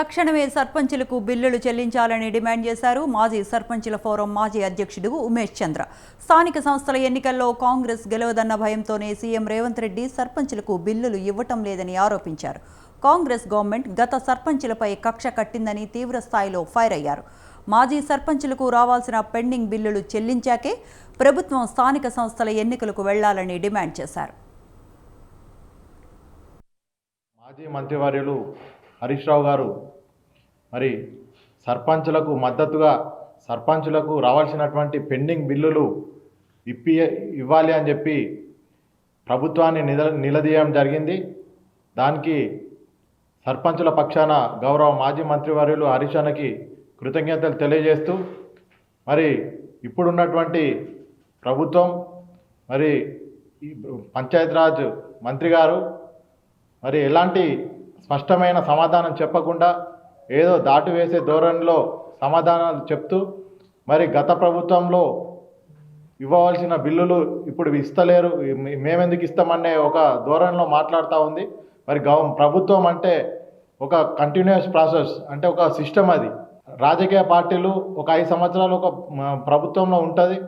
తక్షణమే సర్పంచులకు బిల్లులు చెల్లించాలని డిమాండ్ చేశారు మాజీ సర్పంచుల ఫోరం మాజీ అధ్యక్షుడు ఉమేష్ చంద్ర. స్థానిక సంస్థల ఎన్నికల్లో కాంగ్రెస్ గెలవదన్న భయంతోనే సీఎం రేవంత్ రెడ్డి సర్పంచులకు బిల్లులు ఇవ్వటం లేదని ఆరోపించారు. కాంగ్రెస్ గవర్నమెంట్ గత సర్పంచులపై కక్ష కట్టిందని తీవ్ర స్థాయిలో ఫైర్ అయ్యారు. మాజీ సర్పంచులకు రావాల్సిన పెండింగ్ బిల్లులు చెల్లించాకే ప్రభుత్వం స్థానిక సంస్థల ఎన్నికలకు వెళ్ళాలని డిమాండ్ చేశారు. మాజీ మంత్రివర్యులు హరీష్ రావు గారు. మరి సర్పంచులకు మద్దతుగా సర్పంచులకు రావాల్సినటువంటి పెండింగ్ బిల్లులు ఇప్పి ఇవ్వాలి అని చెప్పి ప్రభుత్వాన్ని నిల నిలదీయడం జరిగింది. దానికి సర్పంచుల పక్షాన గౌరవ మాజీ మంత్రివర్యులు హరీష్ అన్నకి కృతజ్ఞతలు తెలియజేస్తూ మరి ఇప్పుడున్నటువంటి ప్రభుత్వం మరి పంచాయతీరాజ్ మంత్రి గారు మరి ఎలాంటి స్పష్టమైన సమాధానం చెప్పకుండా ఏదో దాటివేసే ధోరణిలో సమాధానాలు చెప్తూ మరి గత ప్రభుత్వంలో ఇవ్వవలసిన బిల్లులు ఇప్పుడు ఇస్తలేరు మేమెందుకు ఇస్తామనే ఒక ధోరణిలో మాట్లాడుతూ ఉంది. మరి గవ ప్రభుత్వం అంటే ఒక కంటిన్యూస్ ప్రాసెస్ అంటే ఒక సిస్టమ్ అది. రాజకీయ పార్టీలు ఒక ఐదు సంవత్సరాలు ఒక ప్రభుత్వంలో ఉంటుంది.